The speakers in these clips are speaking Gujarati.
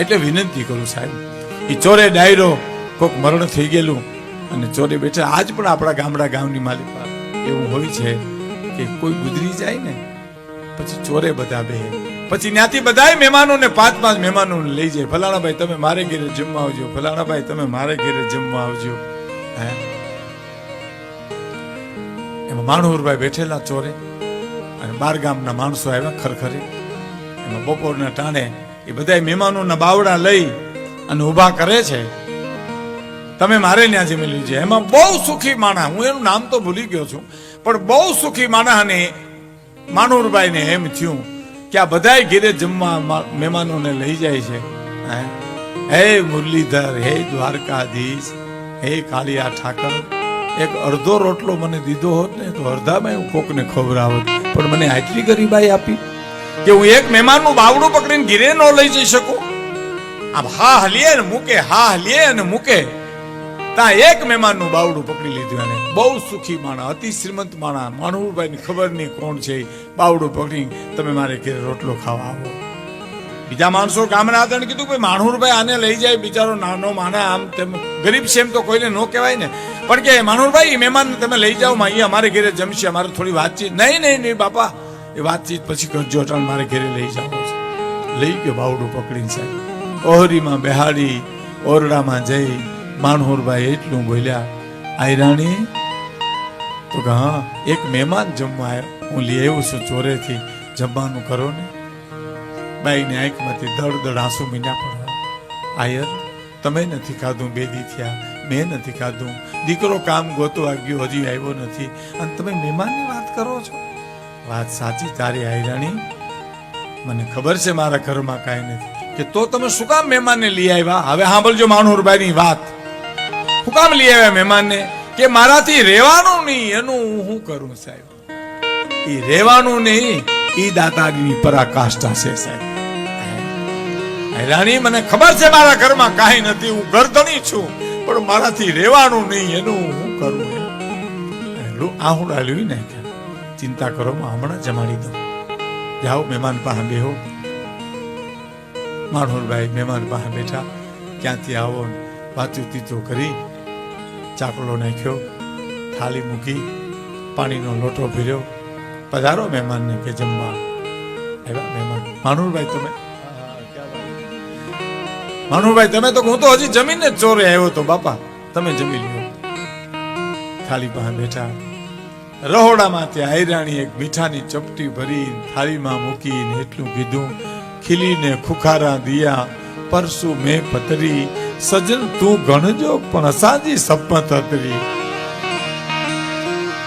એટલે વિનંતી કરું સાહેબ, એ ચોરે ડાયરો કોક મરણ થઈ ગયેલું અને ચોરે બેઠા આજ પણ આપણા ગામડા ગામની માલિકા એવું હોય છે કે કોઈ ગુજરી જાય ને, પછી ચોરે બધા બે, પછી ત્યાંથી બધાય મહેમાનોને પાંચ પાંચ મહેમાનોને લઈ જાય. ફલાણાભાઈ, તમે મારે ઘેરે જમવા આવજો. ફલાણાભાઈ, તમે મારે ઘેરે જમવા આવજો. હે? એમાં માણુરભાઈ બેઠેલા ચોરે અને બાર ગામના માણસો આવ્યા ખરખરે. એમાં બપોરના ટાણે એ બધા મહેમાનોના બાવડા લઈ અને ઊભા કરે છે. તમે મારે ત્યાં જમેલું છે. એમાં બહુ સુખી માણા. હું એનું નામ તો ભૂલી ગયો છું. પણ બહુ સુખી માણા અને માનુરભાઈ ને એમ થયું કે આ બધાય ઘેરે જમવા મહેમાનોને લઈ જાય છે. હે? હે મુરલીધર, હે દ્વારકાધીશ, હે કાળિયા ઠાકર. એક અડધો રોટલો મને દીધો હોત ને તો અડધામાં હું કોકને ખવડાવત. પણ મને આટલી ગરીબાઈ આપી. કે હું એક મહેમાનનું બાવડું પકડીને ઘીરે ન લઈ જઈ શકું? આમ હા હલીએ ને મૂકે, હા હલીએ અને મૂકે. તા એક મહેમાનનું બાવડું પકડી લીધું એને બહુ સુખી માણા, અતિ શ્રીમંત માણા માણુભાઈ ખબર નહીં કોણ છે, બાવડું પકડી તમે મારે ઘરે રોટલો ખાવા આવો. બીજા માણસો ગામના હતા ને કીધું, ભાઈ માણુરભાઈ આને લઈ જાય, બિચારો નાનો માણા, આમ તેમ ગરીબ છે એમ તો કોઈને ન કહેવાય ને. પણ કે માણુરભાઈ ઈ મહેમાનને તમે લઈ જાઓ અહીંયા અમારે ઘરે જમશે, અમારે થોડી વાતચીત. નહીં નહીં નહીં, બાપા એ વાતચીત પછી કરજો મારે ઘરે લઈ જાઓ છે. લઈ ગયો, બાવડું પકડીને સાહેબ. ઓહરીમાં બેહાડી, ઓરડામાં જઈ, માણહોરભાઈ એટલું બોલ્યા આયરાણી તો કે હા, એક મહેમાન જમવા આવ્યો હું લઈ આવ્યો છું ચોરેથી. જમવાનું કરો ને. બાઈની આંખમાંથી દળ દળ આંસુ મીના પડ્યા. આયર, તમે નથી ખાધું, બેદી થયા. મેં નથી ખાધું. દીકરો કામ ગોતવા ગયો, હજી આવ્યો નથી. અને તમે મહેમાનની વાત કરો છો? વાત સાચી, તારી આયરાણી. મને ખબર છે મારા ઘરમાં કાંઈ નથી. કે તો તમે શું કામ મહેમાનને લઈ આવ્યા? હવે સાંભળજો માણુરભાઈની વાત. શું કામ લઈ આવ્યા મહેમાનને? કે મારાથી રહેવાનું નહીં, એનું હું કરું સાહેબ? એ રહેવાનું નહીં, એ દાદાગીરી પરાકાષ્ઠા છે સાહેબ. રાણી મને ખબર છે મારા ઘરમાં કાંઈ નથી, હું ગરદણી છું, પણ મારાથી રહેવાનું નહીં, એનું હું કરું એમ. આહુડા ડાલ્યું ને કે ચિંતા કરો હમણાં જમાડી દઉં. જાઓ, મહેમાન પાસે બેહો. માણોરભાઈ મહેમાન પાસે બેઠા. ક્યાંથી આવો વાતું તીતું કરી. ચાકલો નાખ્યો થાળી મૂકી, પાણીનો લોટો ભર્યો. પધારો મહેમાનને કે જમવા. એવા મહેમાન. માણુરભાઈ તમે? માણુરભાઈ તમે તો હું તો હજી જમીને જ ચોરે આવ્યો તો, બાપા, તમે જમી લ્યો. થાળી પાસે બેઠા. રહોડામાં તે આયરાણી એક મીઠાની ચપટી ભરી થાળીમાં મૂકીને એટલું કીધું, ખીલીને ખુખારા દિયા, પરસુ મેં પતરી સજન તું ગણજો, પણ અસાજી સપત અતરી.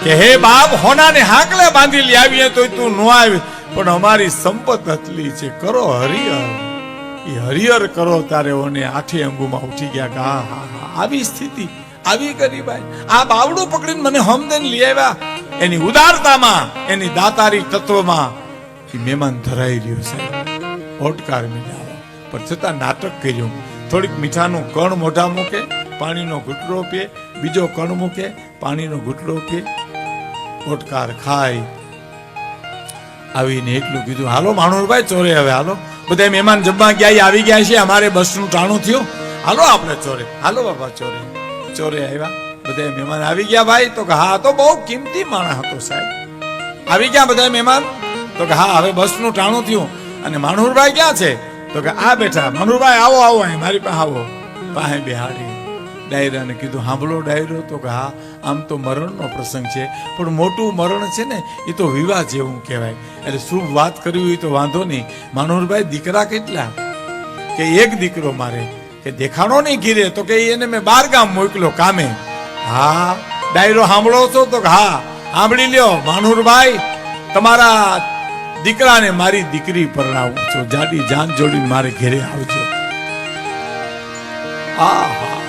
કે હે બાપ, હોનાને હાંકલે બાંધી લઈ આવીએ તો તું ન આવી, પણ અમારી સંપત અતલી છે, કરો હરિહર. એ હરિહર કરો તારે ઓને આઠે અંગુમાં ઉઠી ગયા કે હા આવી સ્થિતિ, આવી ગરીબાઈ. આ બાવડું પકડીને મને હોમદેન લઈ આવ્યા. એની ઉદારતામાં, એની દાતારી તત્વમાં એ મહેમાન ધરાઈ રહ્યો છે. ઓટકાર મીઠા પણ છતાં નાટક કર્યું. થોડીક મીઠાનું કણ મોઢા મૂકે, પાણીનો ઘૂંટડો પીએ, બીજો કણ મૂકે, પાણીનો ઘૂંટડો પીએ. ઓટકાર ખાય. આવીને એટલું કીધું, હાલો માણુરભાઈ ચોરે હવે, હાલો. બધા મહેમાન જમવા ગયા આવી ગયા છે. અમારે બસનું ટાણું થયું. હાલો આપણે ચોરે. હાલો બાપા, ચોરે. ચોરે આવ્યા. બધા મહેમાન આવી ગયા ભાઈ, તો કે હા, તો બહુ કિંમતી માણસ હતો સાહેબ. આવી ગયા બધા મહેમાન? તો કે હા, હવે બસનું ટાણું થયું. અને માણુરભાઈ ક્યાં છે? તો કે આ બેઠા. માણુરભાઈ આવો આવો, અહીં મારી પાસે આવો. પાસે બેહાડી, ડાયરાને કીધું સાંભળો ડાયરો. તો કે હા, આમ તો મરણનો પ્રસંગ છે. પણ મોટું મરણ છે ને, એ તો વિવાહ જેવું કહેવાય. એટલે શુભ વાત કરવી હોય તો વાંધો નહીં. માણુરભાઈ દીકરા કેટલા? કે એક દીકરો મારે. કે દેખાણો નહીં ઘીરે. તો કે એને મેં બાર ગામ મોકલ્યો કામે. હા, ડાયરો સાંભળો છો તો હા, સાંભળી લ્યો, માનુરભાઈ, તમારા દીકરાને મારી દીકરી પરણાવું છું. જાડી જાન જોડીને મારે ઘેરે આવજો. આહા.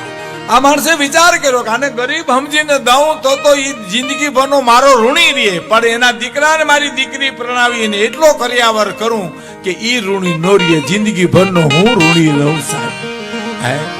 આ માણસે વિચાર કર્યો કે આને ગરીબ સમજીને દઉં તો તો એ જિંદગી ભરનો મારો ઋણી રહે. પણ એના દીકરાને મારી દીકરી પ્રણાવીને એટલો કર્યાવર કરું કે એ ઋણી નો રહે. જિંદગી હું ઋણી રહું સાહેબ. હે?